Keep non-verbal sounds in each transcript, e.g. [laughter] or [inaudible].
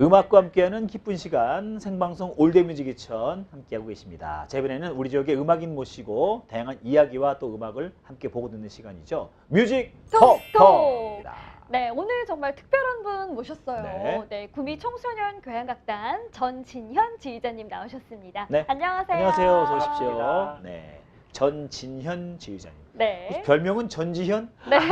음악과 함께하는 기쁜 시간 생방송 올드뮤직 이천 함께하고 계십니다. 자, 이번에는 우리 지역의 음악인 모시고 다양한 이야기와 또 음악을 함께 보고 듣는 시간이죠. 뮤직 톡톡! 톡톡입니다. 네, 오늘 정말 특별한 분 모셨어요. 네. 네, 구미 청소년 교향악단 전진현 지휘자님 나오셨습니다. 네. 안녕하세요. 안녕하세요. 어서 오십시오. 네. 전진현 지휘자님. 네. 별명은 전지현? 네. [laughs]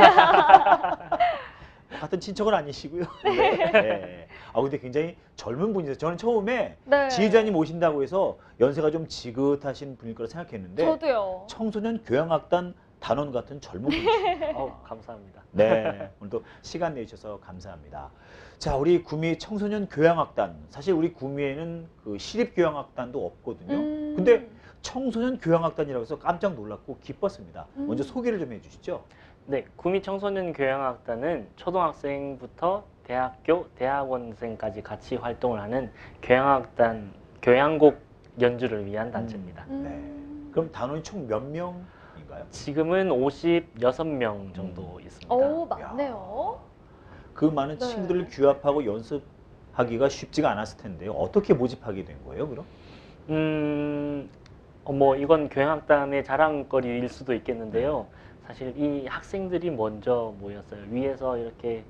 같은 친척은 아니시고요. 네. 아 근데 굉장히 젊은 분이세요. 저는 처음에 네. 지휘자님 오신다고 해서 연세가 좀 지긋하신 분일 거라 생각했는데 저도요. 청소년 교향악단 단원 같은 젊은 분이세요. [laughs] 어우, 감사합니다. 네, 오늘도 시간 내주셔서 감사합니다. 자, 우리 구미 청소년 교향악단. 사실 우리 구미에는 그 시립 교향악단도 없거든요. 음. 근데 청소년 교향악단이라고 해서 깜짝 놀랐고 기뻤습니다. 음. 먼저 소개를 좀 해주시죠. 네, 구미 청소년 교향악단은 초등학생부터 대학교, 대학원생까지 같이 활동을 하는 교향악단, 교향곡 연주를 위한 단체입니다. 음. 네. 그럼 단원이 총 몇 명인가요? 지금은 56명 정도 있습니다. 오, 많네요. 그 많은 네. 친구들을 규합하고 연습하기가 쉽지가 않았을 텐데요. 어떻게 모집하게 된 거예요, 그럼? 음, 어, 뭐 이건 교향악단의 자랑거리일 수도 있겠는데요. 사실 이 학생들이 먼저 모였어요. 위에서 이렇게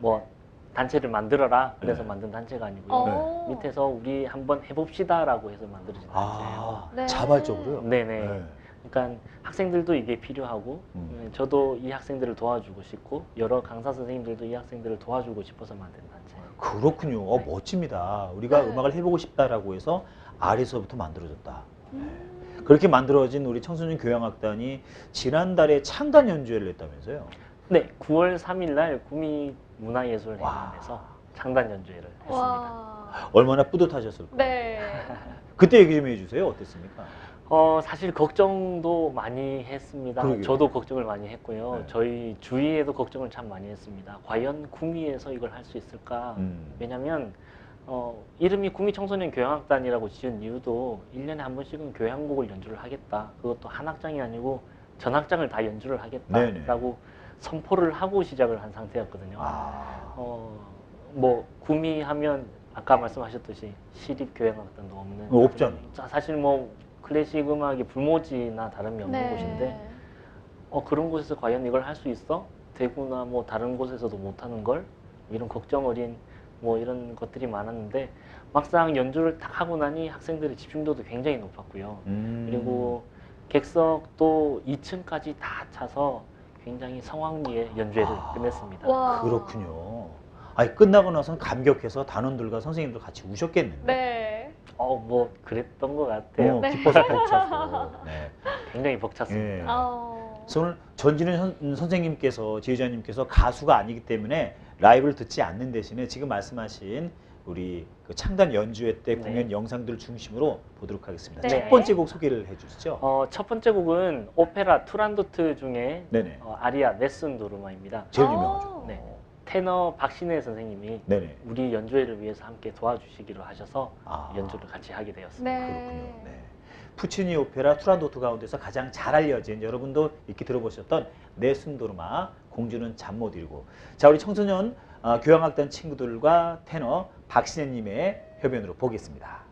뭐 단체를 만들어라 그래서 네. 만든 단체가 아니고요. 어. 밑에서 우리 한번 해봅시다라고 해서 만들어진 단체예요. 아, 네. 자발적으로요? 네네. 네. 그러니까 학생들도 이게 필요하고 음. 네, 저도 이 학생들을 도와주고 싶고 여러 강사 선생님들도 이 학생들을 도와주고 싶어서 만든 단체예요. 그렇군요. 어, 네. 멋집니다. 우리가 네. 음악을 해보고 싶다라고 해서 아래서부터 만들어졌다. 음. 그렇게 만들어진 우리 청소년 교향악단이 지난달에 창단 연주회를 했다면서요? 네, 9월 3일 날 구미 문화예술회관에서 와. 창단 연주회를 했습니다. 와. 얼마나 뿌듯하셨을까요? 네. [laughs] 그때 얘기 좀 해주세요. 어땠습니까? 어, 사실 걱정도 많이 했습니다. 그러게요. 저도 걱정을 많이 했고요. 네. 저희 주위에도 걱정을 참 많이 했습니다. 과연 구미에서 이걸 할 수 있을까? 음. 왜냐면 어, 이름이 구미 청소년 교향악단이라고 지은 이유도 1년에 한 번씩은 교향곡을 연주를 하겠다. 그것도 한 학장이 아니고 전 학장을 다 연주를 네네. 하겠다라고 선포를 하고 시작을 한 상태였거든요. 아, 어, 뭐 구미 하면 아까 말씀하셨듯이 시립 교향 악단도 없는 어, 없잖아요. 자, 사실 뭐 클래식 음악이 불모지나 다름이 없는 네. 곳인데 어, 그런 곳에서 과연 이걸 할 수 있어? 대구나 뭐 다른 곳에서도 못하는 걸 이런 걱정 어린 뭐 이런 것들이 많았는데 막상 연주를 딱 하고 나니 학생들의 집중도도 굉장히 높았고요. 음. 그리고 객석도 2층까지 다 차서 굉장히 성황리에 연주회를 아. 끝냈습니다. 와. 그렇군요. 아니 끝나고 나서는 감격해서 단원들과 선생님들 같이 우셨겠는데. 네. 어, 뭐 그랬던 것 같아요. 어, 네. 기뻐서 벅차서. 네. 굉장히 벅찼습니다. 예. 어. 그래서 오늘 전진은 선- 선생님께서 지휘자님께서 가수가 아니기 때문에 라이브를 듣지 않는 대신에 지금 말씀하신 우리 그 창단 연주회 때 네. 공연 영상들을 중심으로 보도록 하겠습니다. 네. 첫 번째 곡 소개를 해주시죠. 어, 첫 번째 곡은 오페라 투란도트 중에 네네. 어, 아리아 네슨 도르마입니다. 제일 어. 유명하죠. 네. 테너 박신혜 선생님이 네네. 우리 연주회를 위해서 함께 도와주시기로 하셔서 아, 연주를 같이 하게 되었습니다. 네. 그렇군요. 네. 푸치니 오페라 투란도트 가운데서 가장 잘 알려진 여러분도 익히 들어보셨던 네순도르마 공주는 잠 못 이루고 자 우리 청소년 어, 교향악단 친구들과 테너 박신혜님의 협연으로 보겠습니다.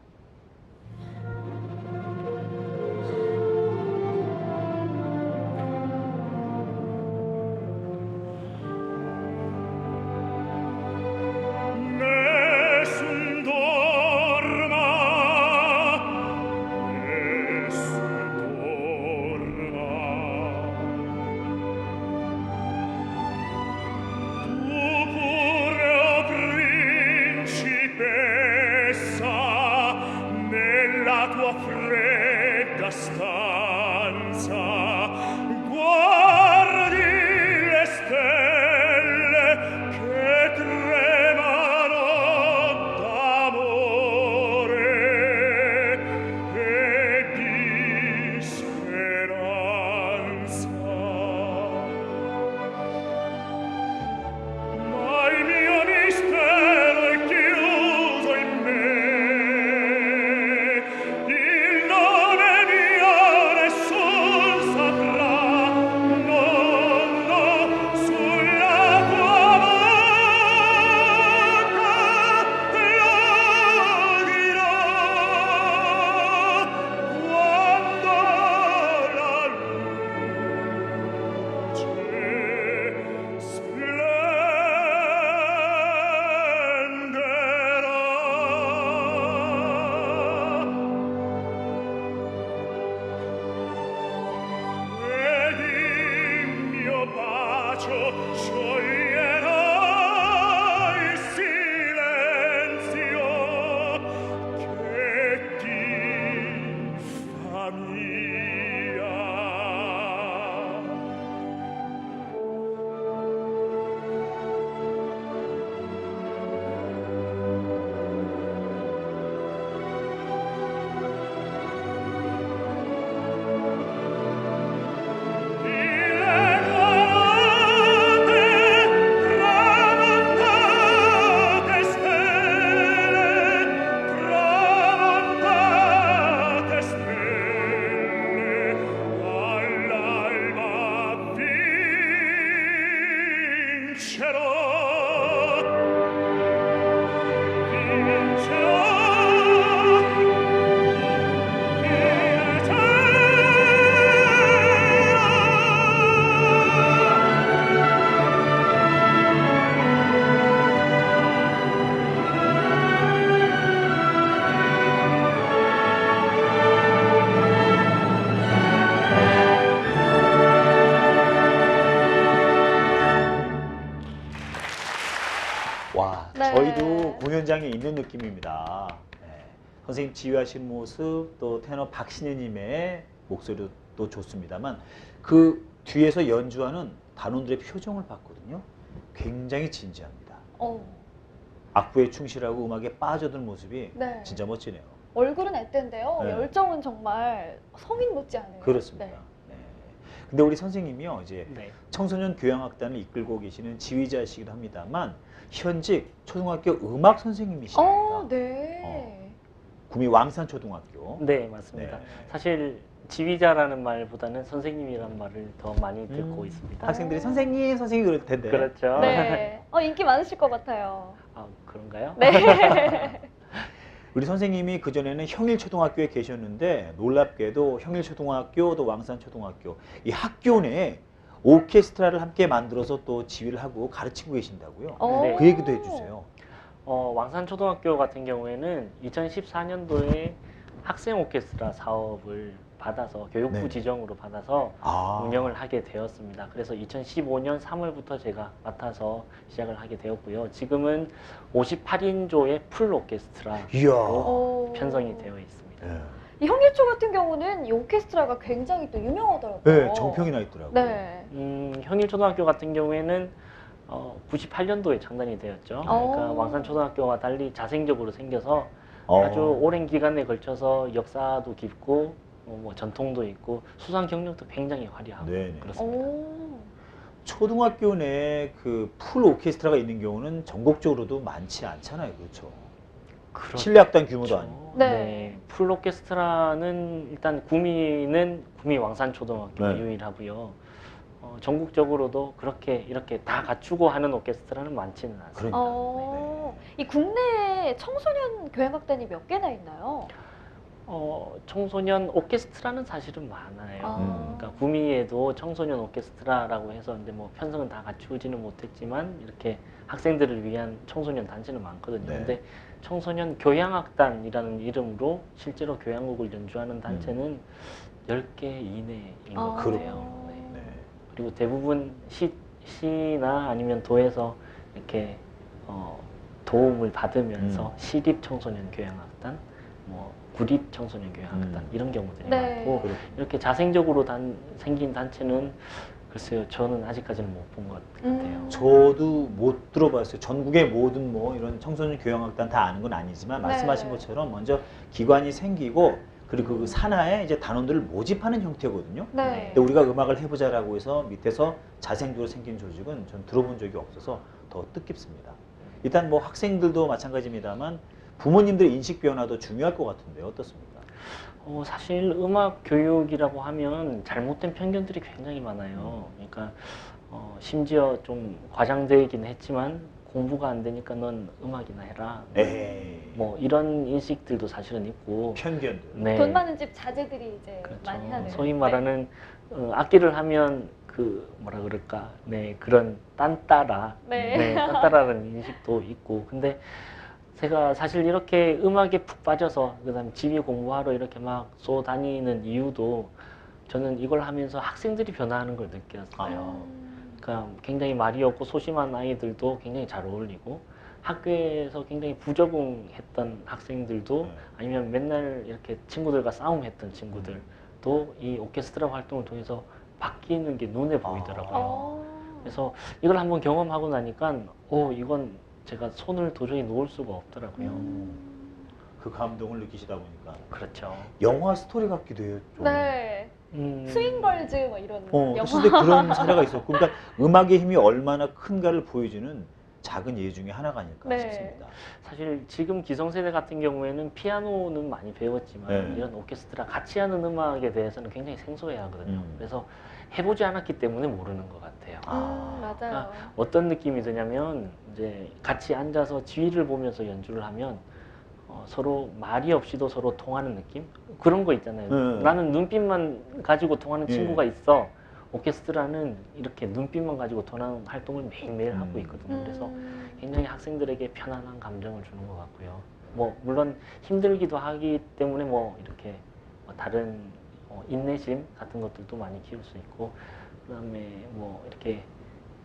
현장에 있는 느낌입니다. 네. 선생님 지휘하신 모습 또 테너 박신혜님의 목소리도 또 좋습니다만 그 뒤에서 연주하는 단원들의 표정을 봤거든요. 굉장히 진지합니다. 어, 악부에 충실하고 음악에 빠져든 모습이 네. 진짜 멋지네요. 얼굴은 애땐데요. 네. 열정은 정말 성인 못지않아요. 그렇습니다. 네. 네. 근데 우리 선생님이요 이제 네. 청소년 교향악단을 이끌고 계시는 지휘자시기도 합니다만 현직 초등학교 음악 선생님이십니다. 어, 네. 구미 왕산 초등학교. 네, 맞습니다. 네. 사실 지휘자라는 말보다는 선생님이란 말을 더 많이 듣고 음, 있습니다. 학생들이 선생님 선생님 그럴 텐데. 그렇죠. [laughs] 네. 어, 인기 많으실 것 같아요. 아, 그런가요? 네. [laughs] 우리 선생님이 그 전에는 형일초등학교에 계셨는데 놀랍게도 형일초등학교 또 왕산초등학교 이 학교 내에 오케스트라를 함께 만들어서 또 지휘를 하고 가르치고 계신다고요. 어. 네. 그 얘기도 해주세요. 어, 왕산초등학교 같은 경우에는 2014년도에 학생 오케스트라 사업을 받아서 교육부 네. 지정으로 받아서 아, 운영을 하게 되었습니다. 그래서 2015년 3월부터 제가 맡아서 시작을 하게 되었고요. 지금은 58인조의 풀 오케스트라로 이야. 어. 편성이 되어 있습니다. 네. 이 형일초 같은 경우는 이 오케스트라가 굉장히 또 유명하더라고요. 네, 정평이 나 있더라고요. 네. 음, 형일초등학교 같은 경우에는 어, 98년도에 창단이 되었죠. 그러니까 오. 왕산초등학교와 달리 자생적으로 생겨서 어. 아주 오랜 기간에 걸쳐서 역사도 깊고 어, 뭐 전통도 있고 수상 경력도 굉장히 화려하고 네네. 그렇습니다. 오. 초등학교 내에 그풀 오케스트라가 있는 경우는 전국적으로도 많지 않잖아요. 그렇죠. 그렇죠. 실내악단 규모도 아니고. 네. 네. 풀 오케스트라는 일단 구미는 구미 왕산초등학교 가 네. 유일하고요. 어, 전국적으로도 그렇게 이렇게 다 갖추고 하는 오케스트라는 많지는 않습니다. 어, 이 국내에 청소년 교향악단이 몇 개나 있나요? 어, 청소년 오케스트라는 사실은 많아요. 아. 음. 그러니까 구미에도 청소년 오케스트라라고 해서 근데 뭐 편성은 다 갖추지는 못했지만 이렇게 학생들을 위한 청소년 단체는 많거든요. 네. 근데 청소년 교향악단이라는 이름으로 실제로 교향곡을 연주하는 단체는 10개 이내인 것 아. 같아요. 네. 네. 그리고 대부분 시, 시나 아니면 도에서 이렇게 어, 도움을 받으면서 음. 시립 청소년 교향악단, 뭐 구립 청소년 교향악단 음. 이런 경우들이 네. 많고 그렇군요. 이렇게 자생적으로 단, 생긴 단체는 글쎄요 저는 아직까지는 못 본 것 같아요. 음. 저도 못 들어봤어요. 전국의 모든 뭐 이런 청소년 교향악단 다 아는 건 아니지만 네. 말씀하신 것처럼 먼저 기관이 생기고 그리고 그 산하에 이제 단원들을 모집하는 형태거든요. 네. 근데 우리가 음악을 해보자라고 해서 밑에서 자생적으로 생긴 조직은 전 들어본 적이 없어서 더 뜻깊습니다. 일단 뭐 학생들도 마찬가지입니다만 부모님들의 인식 변화도 중요할 것 같은데 어떻습니까? 어, 사실 음악 교육이라고 하면 잘못된 편견들이 굉장히 많아요. 그러니까 어, 심지어 좀 과장되긴 했지만 공부가 안 되니까 넌 음악이나 해라. 에이, 뭐 이런 인식들도 사실은 있고. 편견들. 네. 돈 많은 집 자제들이 이제 그렇죠. 많이 하는. 소위 말하는 어, 악기를 하면 그 뭐라 그럴까, 네 그런 딴따라, 네. 딴따라는 인식도 있고. 근데 제가 사실 이렇게 음악에 푹 빠져서 그다음 지휘 공부하러 이렇게 막 쏘 다니는 이유도 저는 이걸 하면서 학생들이 변화하는 걸 느꼈어요. 아. 음. 그러니까 굉장히 말이 없고 소심한 아이들도 굉장히 잘 어울리고 학교에서 굉장히 부적응했던 학생들도 네. 아니면 맨날 이렇게 친구들과 싸움했던 친구들도 이 오케스트라 활동을 통해서 바뀌는 게 눈에 보이더라고요. 어. 그래서 이걸 한번 경험하고 나니까 오 이건 제가 손을 도저히 놓을 수가 없더라고요. 음. 그 감동을 느끼시다 보니까 그렇죠. 영화 스토리 같기도 해요. 좀. 네. 음, 스윙걸즈 뭐 이런 어, 영화. 실제 그런 [laughs] 사례가 있었고, 그러니까 음악의 힘이 얼마나 큰가를 보여주는 작은 예 중에 하나가 아닐까 네. 싶습니다. 사실 지금 기성세대 같은 경우에는 피아노는 많이 배웠지만 네. 이런 오케스트라 같이 하는 음악에 대해서는 굉장히 생소해하거든요. 음. 그래서 해보지 않았기 때문에 모르는 것 같아요. 음, 맞아요. 어떤 느낌이 드냐면 이제 같이 앉아서 지휘를 보면서 연주를 하면 어, 서로 말이 없이도 서로 통하는 느낌 그런 거 있잖아요. 네. 나는 눈빛만 가지고 통하는 예. 친구가 있어. 오케스트라는 이렇게 눈빛만 가지고 통하는 활동을 매일매일 음. 하고 있거든요. 그래서 음. 굉장히 학생들에게 편안한 감정을 주는 것 같고요. 뭐 물론 힘들기도 하기 때문에 뭐 이렇게 뭐 다른 어, 인내심 같은 것들도 많이 키울 수 있고 그다음에 뭐 이렇게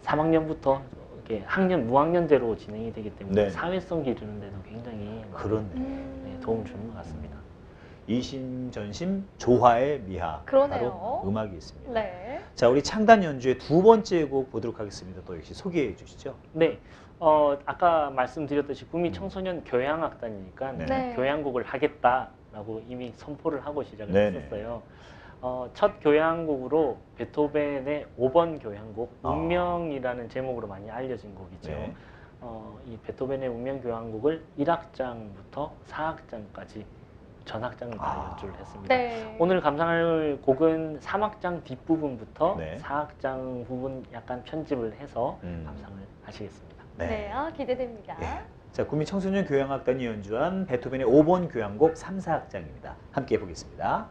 3학년부터 이렇게 학년 무학년제로 진행이 되기 때문에 네. 사회성 기르는 데도 굉장히 그렇네. 음. 네, 도움을 주는 것 같습니다. 이심 전심 조화의 미학. 그러네요. 바로 음악이 있습니다. 네. 자, 우리 창단 연주의 두 번째 곡 보도록 하겠습니다. 또 역시 소개해 주시죠. 네, 어, 아까 말씀드렸듯이 구미 청소년 교향악단이니까 네. 네. 교향곡을 하겠다라고 이미 선포를 하고 시작을 네네. 했었어요. 어, 첫 교향곡으로 베토벤의 5번 교향곡 아. 운명이라는 제목으로 많이 알려진 곡이죠. 네. 어, 이 베토벤의 운명 교향곡을 1악장부터 4악장까지 전악장을 다 아. 연주를 했습니다. 네. 오늘 감상할 곡은 3악장 뒷부분부터 네. 4악장 부분 약간 편집을 해서 음. 감상을 하시겠습니다. 네. 아, 기대됩니다. 예. 자, 구미 청소년 교향악단이 연주한 베토벤의 5번 교향곡 3, 4악장입니다. 함께 보겠습니다.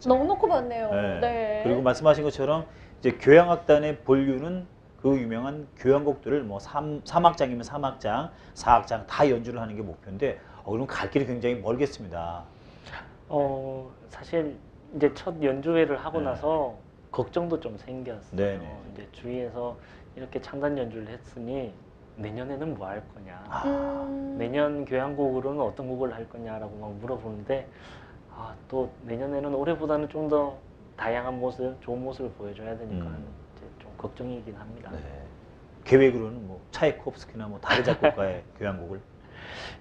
진짜. 넉넉히 봤네요. 네. 네. 그리고 말씀하신 것처럼 이제 교향악단의 본류는 그 유명한 교향곡들을 뭐 3, 악장이면 3악장, 4악장 다 연주를 하는 게 목표인데 어, 그럼 갈 길이 굉장히 멀겠습니다. 어 사실 이제 첫 연주회를 하고 네. 나서 걱정도 좀 생겼어요. 네네. 이제 주위에서 이렇게 창단 연주를 했으니 내년에는 뭐 할 거냐, 아, 음. 내년 교향곡으로는 어떤 곡을 할 거냐라고 막 물어보는데 아, 또 내년에는 올해보다는 좀 더 다양한 모습, 좋은 모습을 보여줘야 되니까 음. 이제 좀 걱정이긴 합니다. 네. 계획으로는 뭐 차이콥스키나 뭐 다른 작곡가의 [laughs] 교향곡을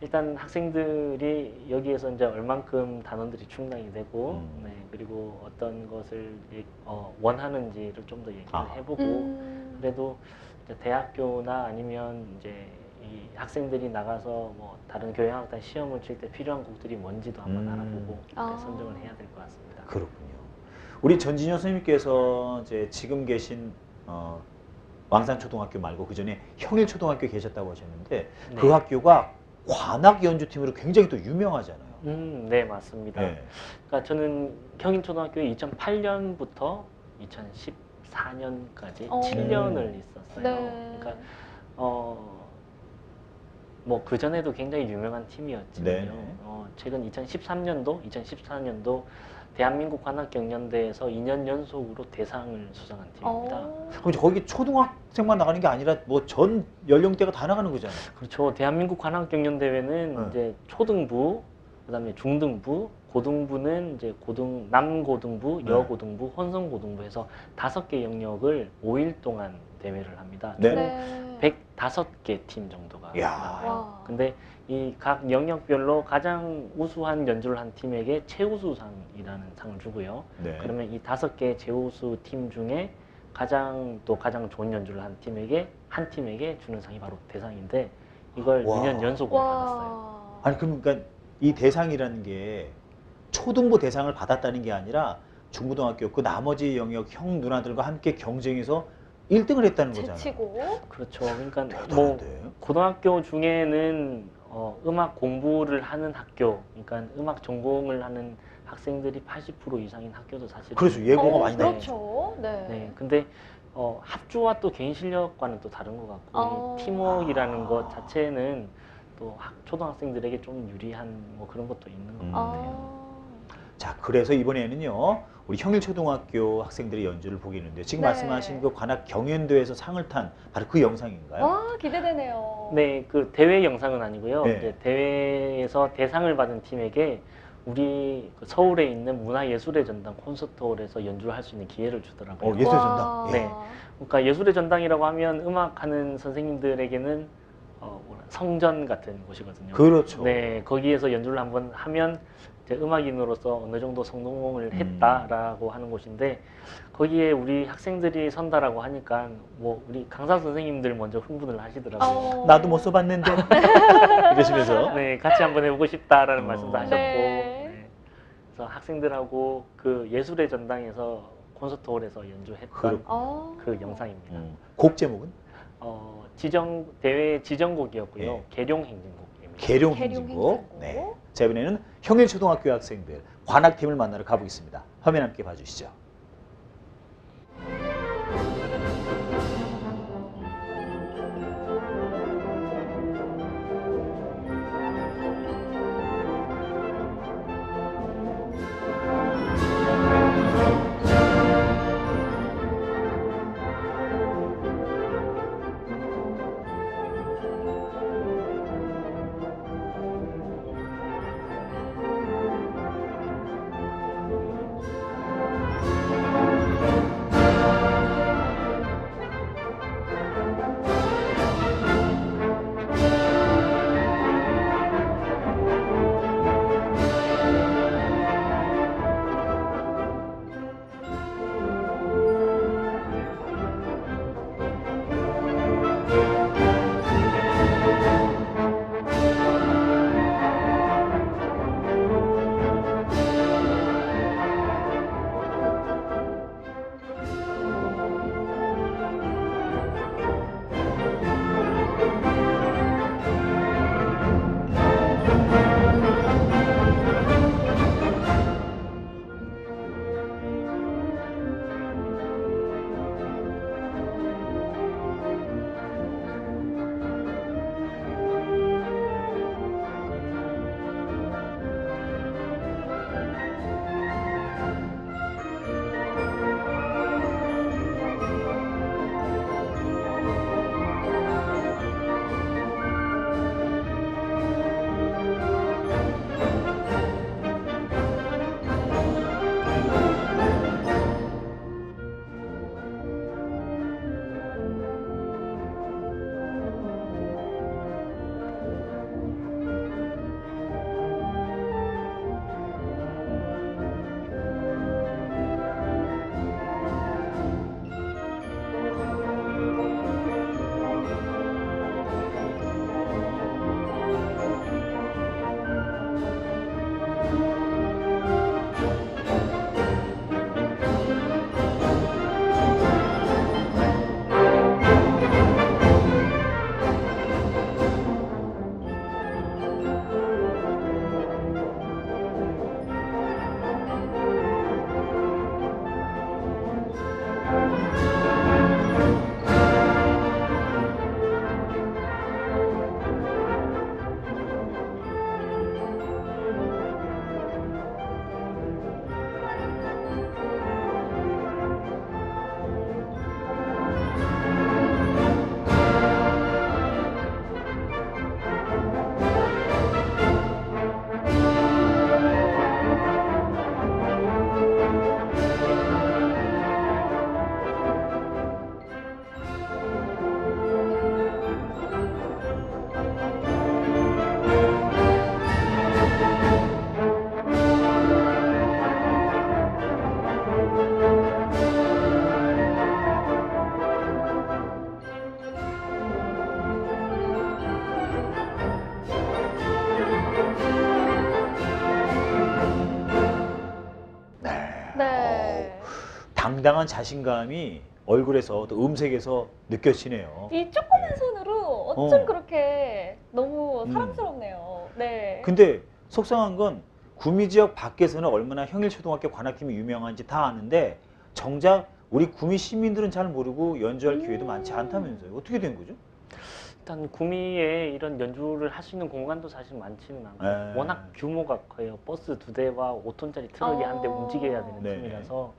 일단 학생들이 여기에서 이제 얼만큼 단원들이 충당이 되고 음. 네, 그리고 어떤 것을 예- 어, 원하는지를 좀 더 얘기를 아. 해보고 음. 그래도 이제 대학교나 아니면 이제 이 학생들이 나가서 뭐 다른 교양학단 시험을 칠 때 필요한 곡들이 뭔지도 한번 음. 알아보고 아. 선정을 해야 될 것 같습니다. 그렇군요. 우리 전진현 선생님께서 이제 지금 계신 어, 왕산초등학교 말고 그 전에 형일초등학교 계셨다고 하셨는데 그 네. 학교가 관악 연주팀으로 굉장히 또 유명하잖아요. 음, 네 맞습니다. 네. 그러니까 저는 형인초등학교에 2008년부터 2014년까지 어. 7년을 있었어요. 네. 그러니까 어, 뭐 그전에도 굉장히 유명한 팀이었지만요. 네네. 어, 최근 2013년도, 2014년도 대한민국 관악경연대에서 2년 연속으로 대상을 수상한 팀입니다. 어. 그럼 이제 거기 초등학생만 나가는 게 아니라 뭐 전 연령대가 다 나가는 거잖아요. 그렇죠. 대한민국 관악경연대회는 네. 이제 초등부, 그다음에 중등부, 고등부는 이제 고등 남고등부, 네. 여고등부, 혼성고등부에서 다섯 개 영역을 5일 동안 대회를 합니다. 네. 네. 105개 팀 정도가 이야. 나와요. 와. 근데 이 각 영역별로 가장 우수한 연주를 한 팀에게 최우수상이라는 상을 주고요. 네. 그러면 이 다섯 개 최우수 팀 중에 가장 또 가장 좋은 연주를 한 팀에게 한 팀에게 주는 상이 바로 대상인데 이걸 와. 2년 연속으로 받았어요. 와. 아니 그럼 그러니까 이 대상이라는 게 초등부 대상을 받았다는 게 아니라 중고등학교 그 나머지 영역 형 누나들과 함께 경쟁해서 1등을 했다는 거잖아요. 제치고. 그렇죠. 그러니까 뭐 대단한데. 고등학교 중에는 어, 음악 공부를 하는 학교, 그러니까 음악 전공을 하는 학생들이 80% 이상인 학교도 사실 그렇죠. 예고가 어, 많이 나오죠. 그렇죠. 네. 네, 근데 어, 합주와 또 개인 실력과는 또 다른 것 같고 어. 이 아. 것 자체는 또 학, 초등학생들에게 좀 유리한 뭐 그런 것도 있는 것 음. 같아요. 아. 자, 그래서 이번에는요. 우리 형일초등학교 학생들의 연주를 보겠는데 지금 네. 말씀하신 그 관악 경연대회에서 상을 탄 바로 그 영상인가요? 와, 기대되네요. 네, 그 대회 영상은 아니고요. 네. 이제 대회에서 대상을 받은 팀에게 우리 그 서울에 있는 문화예술의 전당 콘서트홀에서 연주를 할 수 있는 기회를 주더라고요. 어, 예술의 와. 전당. 네. 그러니까 예술의 전당이라고 하면 음악하는 선생님들에게는 어, 성전 같은 곳이거든요. 그렇죠. 네, 거기에서 연주를 한번 하면 음악인으로서 어느 정도 성공을 음. 했다라고 하는 곳인데 거기에 우리 학생들이 선다라고 하니까 뭐 우리 강사 선생님들 먼저 흥분을 하시더라고요. 어. 나도 못 써봤는데 [laughs] 이러시면서 네, 같이 한번 해보고 싶다라는 어. 말씀도 하셨고, 네. 네. 그래서 학생들하고 그 예술의 전당에서 콘서트홀에서 연주했던. 어. 그 영상입니다. 음, 곡 제목은 어, 지정 대회 지정곡이었고요. 네. 계룡 행진곡입니다. 계룡. 행진곡. 네. 자 이번에는 형일 초등학교 학생들 관악팀을 만나러 가보겠습니다. 화면 함께 봐주시죠. 당당한 자신감이 얼굴에서 또 음색에서 느껴지네요. 이 조그만 손으로 어쩜 어. 그렇게 너무 음. 사랑스럽네요. 네. 근데 속상한 건 구미 지역 밖에서는 얼마나 형일초등학교 관악팀이 유명한지 다 아는데 정작 우리 구미 시민들은 잘 모르고 연주할 기회도 음. 많지 않다면서요. 어떻게 된 거죠? 일단 구미에 이런 연주를 할 수 있는 공간도 사실 많지는 않고 네. 워낙 규모가 커요. 버스 두 대와 5톤짜리 트럭이 한대 어. 움직여야 되는 네. 팀이라서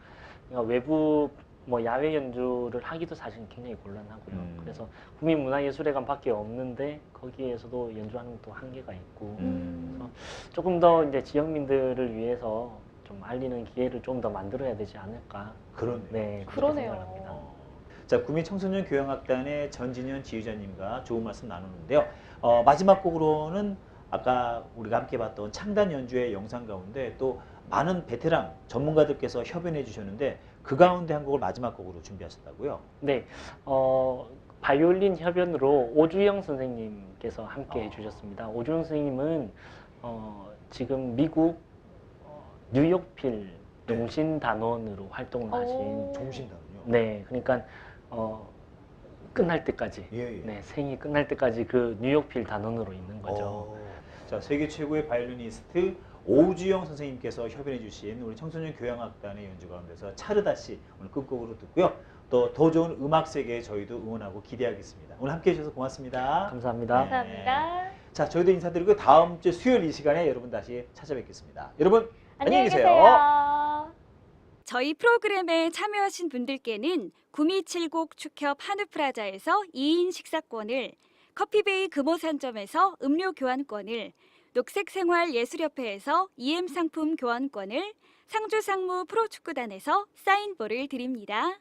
그러니까 외부 뭐 야외 연주를 하기도 사실 굉장히 곤란하고요. 음. 그래서 구미 문화예술회관밖에 없는데 거기에서도 연주하는 것도 한계가 있고 음. 조금 더 이제 지역민들을 위해서 좀 알리는 기회를 좀 더 만들어야 되지 않을까. 그러네요. 네, 그러네요. 생각합니다. 어. 자, 구미 청소년 교향악단의 전진현 지휘자님과 좋은 말씀 나누는데요. 어, 마지막 곡으로는 아까 우리가 함께 봤던 창단 연주의 영상 가운데 또 많은 베테랑 전문가들께서 협연해 주셨는데 그 가운데 한 곡을 마지막 곡으로 준비하셨다고요? 네, 어, 바이올린 협연으로 오주영 선생님께서 함께 아. 해주셨습니다. 오주영 선생님은 어, 지금 미국 어, 뉴욕필 네. 종신단원으로 활동을 하신 오. 종신단은요? 네, 그러니까 어, 끝날 때까지 예, 예. 네, 생이 끝날 때까지 그 뉴욕필 단원으로 있는 거죠. 어. 자, 세계 최고의 바이올리니스트 오주영 선생님께서 협연해 주신 우리 청소년 교향악단의 연주 가운데서 차르다 시 오늘 끝곡으로 듣고요. 또 더 좋은 음악 세계에 저희도 응원하고 기대하겠습니다. 오늘 함께 해 주셔서 고맙습니다. 감사합니다. 네. 감사합니다. 자, 저희도 인사드리고 다음 주 수요일 이 시간에 여러분 다시 찾아뵙겠습니다. 여러분 안녕히 계세요. 계세요. 저희 프로그램에 참여하신 분들께는 구미 칠곡 축협 한우프라자에서 2인 식사권을 커피베이 금호산점에서 음료 교환권을 녹색생활예술협회에서 EM 상품 교환권을 상주상무 프로축구단에서 사인볼을 드립니다.